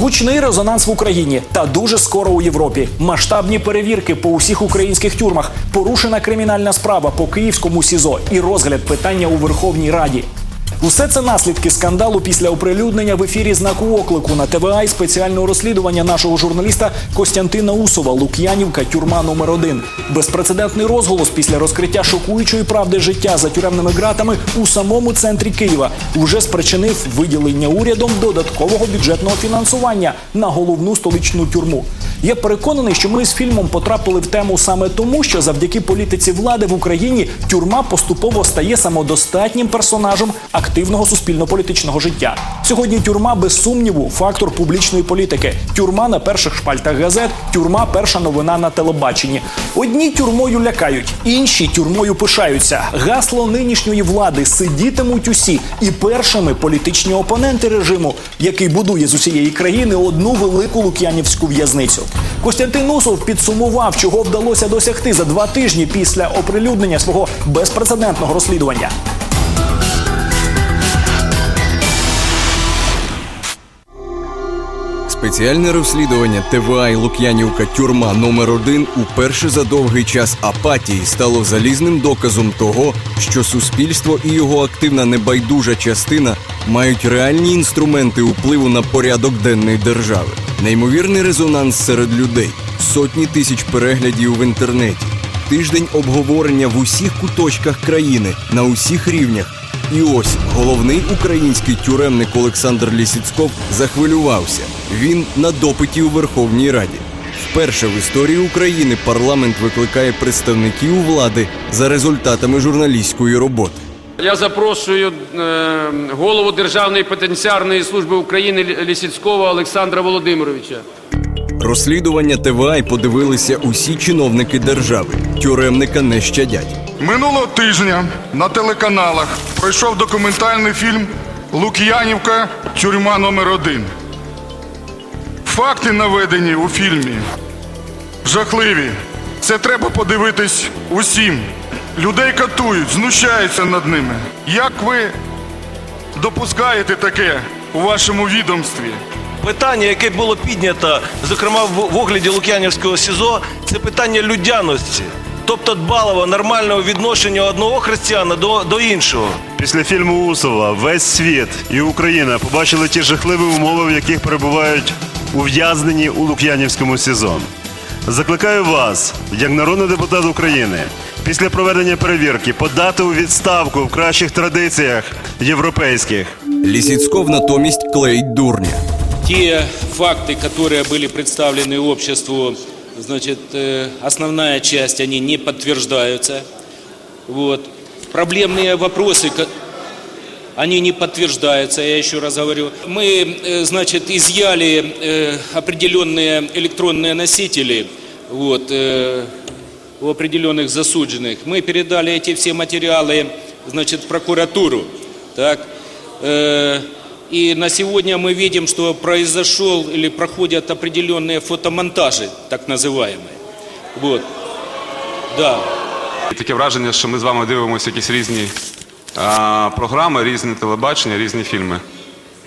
Гучний резонанс в Україні та дуже скоро у Європі. Масштабні перевірки по усіх українських тюрмах, порушена кримінальна справа по київському СІЗО і розгляд питання у Верховній Раді. Усе це наслідки скандалу після оприлюднення в ефірі знаку оклику на ТВА і спеціального розслідування нашого журналіста Костянтина Усова Лук'янівка, тюрма номер 1 Безпрецедентний розголос після розкриття шокуючої правди життя за тюремними ґратами у самому центрі Києва уже спричинив виділення урядом додаткового бюджетного фінансування на головну столичну тюрму. Я переконаний, що ми з фільмом потрапили в тему саме тому, що завдяки політиці влади в Україні тюрма поступово стає самодостатнім персонажем активного суспільно-політичного життя. Сьогодні тюрма без сумніву фактор публічної політики. Тюрма на перших шпальтах газет, тюрма перша новина на телебаченні. Одні тюрмою лякають, інші тюрмою пишаються. Гасло нинішньої влади сидітимуть усі, і першими політичні опоненти режиму, який будує з усієї країни одну велику лук'янівську в'язницю. Костянтин Усов підсумував, чого вдалося досягти за два тижні після оприлюднення свого безпрецедентного розслідування. Спеціальне розслідування ТВА і Лук'янівка тюрма номер 1 уперше за довгий час апатії стало залізним доказом того, що суспільство і його активна небайдужа частина мають реальні інструменти впливу на порядок денний держави. Неймовірний резонанс серед людей, сотні тисяч переглядів в інтернеті, тиждень обговорення в усіх куточках країни на усіх рівнях. І ось головний український тюремник Олександр Лісіцков захвилювався. Він на допиті у Верховній Раді. Вперше в історії України парламент викликає представників влади за результатами журналістської роботи. Я запрошую е, голову Державної пенітенціарної служби України Лі- Лісіцького Олександра Володимировича. Розслідування ТВА подивилися усі чиновники держави. Тюремника не щадять. Минулого тижня на телеканалах пройшов документальний фільм Лук'янівка. Тюрма номер 1 Факти наведені у фільмі жахливі. Це треба подивитись усім. Людей катують, знущаються над ними. Як ви допускаєте таке у вашому відомстві? Питання, яке було піднято, зокрема в в огляді Лук'янівського СІЗО, це питання людяності, тобто дбалого нормального відношення одного християна до, до іншого. Після фільму Усова весь світ і Україна побачили ті жахливі умови, в яких перебувають ув'язнені у Лук'янівському СІЗО. Закликаю вас, як народний депутат України, після проведення перевірки подати у відставку в кращих традиціях європейських. Лісіцков натомість клеїть дурня. Те факты, которые были представлены обществу, значит, э, основная часть, они не подтверждаются. Вот. Проблемные вопросы, ко- они не подтверждаются, я еще раз говорю. Мы, э, значит, изъяли э, определенные электронные носители вот, э, у определенных засудженных. Мы передали эти все материалы, значит, в прокуратуру. Так. Э, И на сегодня мы видим, что произошел или проходят определенные фотомонтажи, так называемые. Вот. Да. Таке враження, що ми з вами дивимося якісь різні а, програми, різні телебачення, різні фільми.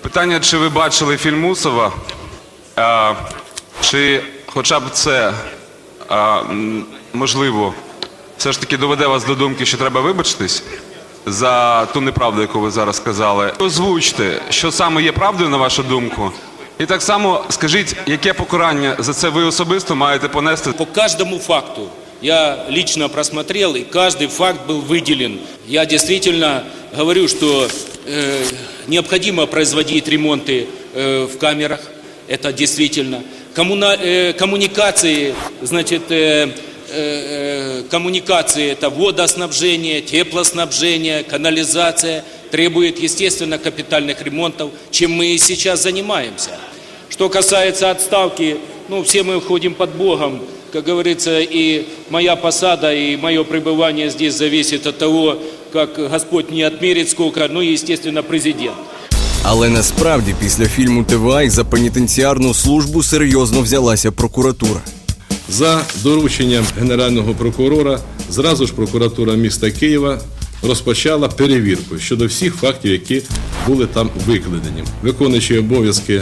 Питання, чи ви бачили фільм Усова, а, чи хоча б це а, м, можливо все ж таки доведе вас до думки, що треба вибачитись за ту неправду, яку ви зараз сказали. Озвучте, що саме є правдою, на вашу думку. І так само скажіть, яке покарання за це ви особисто маєте понести По каждому факту я лично просмотрел, и каждый факт был выделен. Я действительно говорю, что э, необходимо производить ремонты э, в камерах. Это действительно. Коммуна- э, коммуникации, значит, э, э, коммуникации это водоснабжение, теплоснабжение, канализация требует, естественно, капитальных ремонтов, чем мы и сейчас занимаемся. Что касается отставки, ну, все мы ходим под Богом, как говорится, и моя посада, и мое пребывание здесь зависит от того, как Господь не отмерит сколько, ну естественно, президент. Але насправді після фільму ТВА за пенітенціарну службу серйозно взялася прокуратура. За дорученням Генерального прокурора, зразу ж прокуратура міста Києва розпочала перевірку щодо всіх фактів, які були там викладені. Виконуючий обов'язки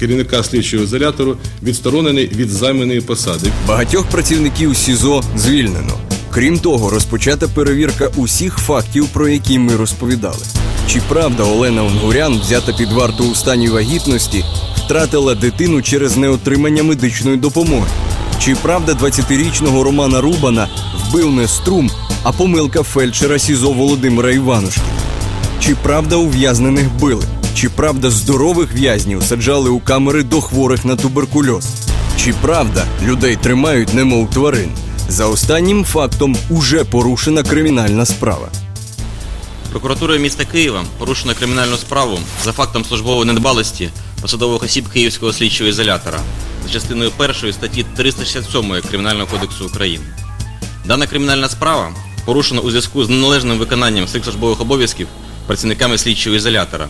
керівника слідчого ізолятору відсторонений від займаної посади. Багатьох працівників СІЗО звільнено. Крім того, розпочата перевірка усіх фактів, про які ми розповідали. Чи правда Олена Онгурян, взята під варту у стані вагітності, втратила дитину через неотримання медичної допомоги? Чи правда 20-річного Романа Рубана вбив не струм, а помилка фельдшера СІЗО Володимира Іванушки? Чи правда ув'язнених били? Чи правда здорових в'язнів саджали у камери до хворих на туберкульоз? Чи правда людей тримають немов тварин? За останнім фактом уже порушена кримінальна справа. Прокуратурою міста Києва порушено кримінальну справу за фактом службової недбалості посадових осіб Київського слідчого ізолятора за частиною 1 статті 367 Кримінального кодексу України. Дана кримінальна справа порушена у зв'язку з неналежним виконанням своїх службових обов'язків працівниками слідчого ізолятора,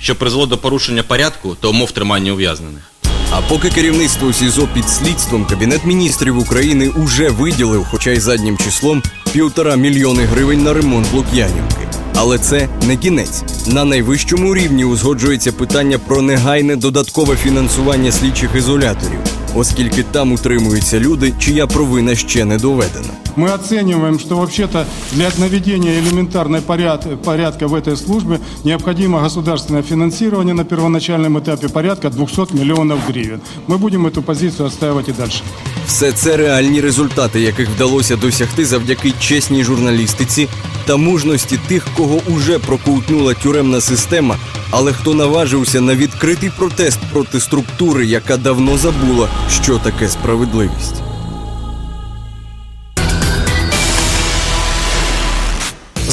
що призвело до порушення порядку та умов тримання ув'язнених. А поки керівництво СІЗО під слідством Кабінет міністрів України уже виділив, хоча й заднім числом, півтора мільйони гривень на ремонт Лук'янівки. Але це не кінець. На найвищому рівні узгоджується питання про негайне додаткове фінансування слідчих ізоляторів, оскільки там утримуються люди, чия провина ще не доведена. Мы оцениваем, что вообще-то для наведения элементарной поряд- порядка в этой службе необходимо государственное финансирование на первоначальном этапе порядка 200 миллионов гривен. Мы будем эту позицию отстаивать и дальше. Все це реальні результати, яких вдалося досягти завдяки чесній журналістиці та мужності тих, кого уже проковтнула тюремна система, але хто наважився на відкритий протест проти структури, яка давно забула, що таке справедливість.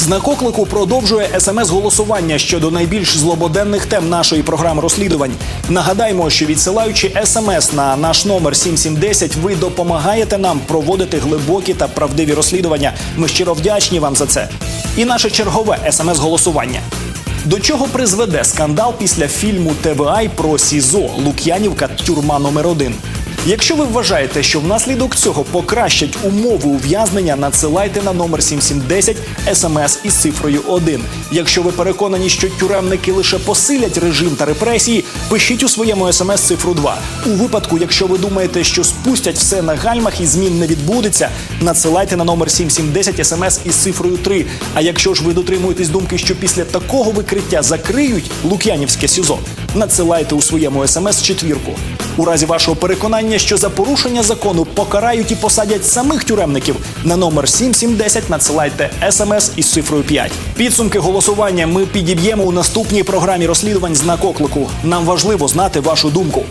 Знак оклику продовжує смс-голосування щодо найбільш злободенних тем нашої програми розслідувань. Нагадаємо, що відсилаючи смс на наш номер 7710, ви допомагаєте нам проводити глибокі та правдиві розслідування. Ми щиро вдячні вам за це. І наше чергове смс-голосування. До чого призведе скандал після фільму ТВАЙ про СІЗО? Лук'янівка тюрма номер 1 Якщо ви вважаєте, що внаслідок цього покращать умови ув'язнення, надсилайте на номер 7710 смс із цифрою 1. Якщо ви переконані, що тюремники лише посилять режим та репресії, пишіть у своєму смс цифру 2. У випадку, якщо ви думаєте, що спустять все на гальмах і змін не відбудеться, надсилайте на номер 7710 смс із цифрою 3. А якщо ж ви дотримуєтесь думки, що після такого викриття закриють Лук'янівське СІЗО, надсилайте у своєму смс четвірку. У разі вашого переконання, що за порушення закону покарають і посадять самих тюремників, на номер 7710 надсилайте смс із цифрою 5. Підсумки голосування ми підіб'ємо у наступній програмі розслідувань знак оклику. Нам важливо знати вашу думку.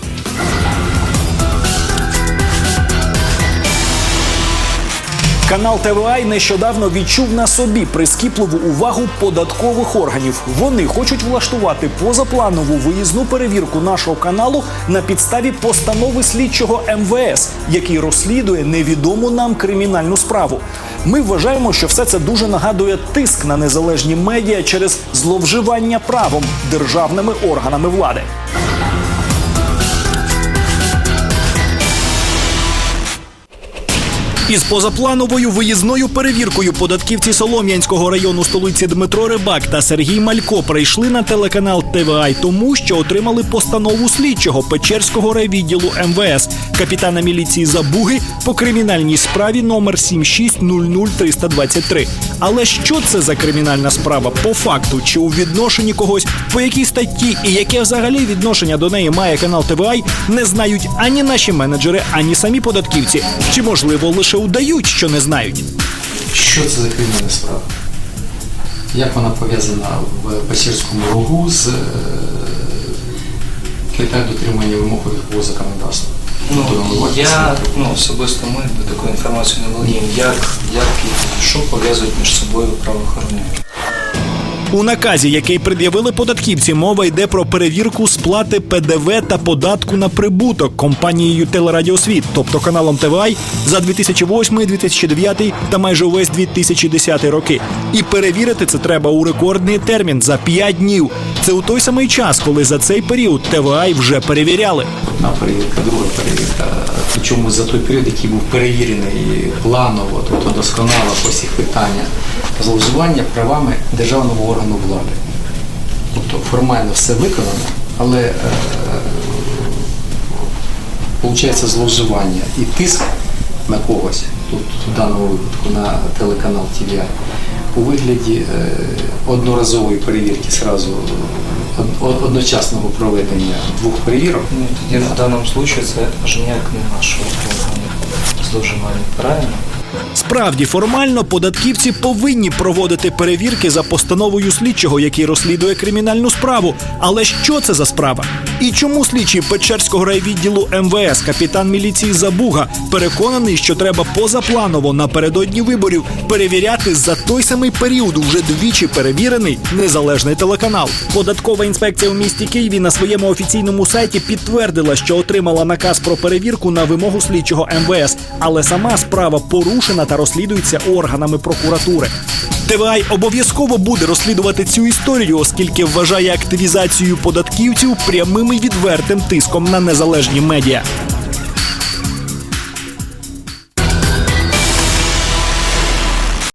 Канал ТВА нещодавно відчув на собі прискіпливу увагу податкових органів. Вони хочуть влаштувати позапланову виїзну перевірку нашого каналу на підставі постанови слідчого МВС, який розслідує невідому нам кримінальну справу. Ми вважаємо, що все це дуже нагадує тиск на незалежні медіа через зловживання правом державними органами влади. Із позаплановою виїзною перевіркою податківці Солом'янського району столиці Дмитро Рибак та Сергій Малько прийшли на телеканал ТВА тому, що отримали постанову слідчого Печерського райвідділу МВС капітана міліції Забуги по кримінальній справі номер 7600323. Але що це за кримінальна справа? По факту чи у відношенні когось, по якій статті? І яке взагалі відношення до неї має канал ТВА, не знають ані наші менеджери, ані самі податківці, чи можливо лише удають, що не знають. Що це за кримінальна справа? Як вона пов'язана в Пасірському ругу з е, дотримання вимог по законодавства? Ну, Тобто я, ну, особисто ми такою інформацією не володіємо. Як, як і що пов'язують між собою правоохоронні? У наказі, який пред'явили податківці, мова йде про перевірку сплати ПДВ та податку на прибуток компанією Телерадіосвіт, тобто каналом ТВА за 2008, 2009 та майже увесь 2010 роки. І перевірити це треба у рекордний термін за 5 днів. Це у той самий час, коли за цей період ТВА вже перевіряли. Одна перевірка, друга перевірка. Причому за той період, який був перевірений планово, тобто досконало по всіх питаннях зловживання правами державного органу влади. Тобто формально все виконано, але е, виходить зловживання і тиск на когось, тут в даному випадку на телеканал TVI, у вигляді е, одноразової перевірки сразу од- од- одночасного проведення двох перевірок. Ну, тоді в даному случае це аж ніяк не нашого зловживання. Правильно? Справді, формально податківці повинні проводити перевірки за постановою слідчого, який розслідує кримінальну справу. Але що це за справа? І чому слідчий Печерського райвідділу МВС, капітан міліції Забуга, переконаний, що треба позапланово напередодні виборів перевіряти за той самий період уже двічі перевірений незалежний телеканал. Податкова інспекція у місті Києві на своєму офіційному сайті підтвердила, що отримала наказ про перевірку на вимогу слідчого МВС, але сама справа порушена та розслідується органами прокуратури. ТВАЙ обов'язково буде розслідувати цю історію, оскільки вважає активізацію податківців прямим і відвертим тиском на незалежні медіа.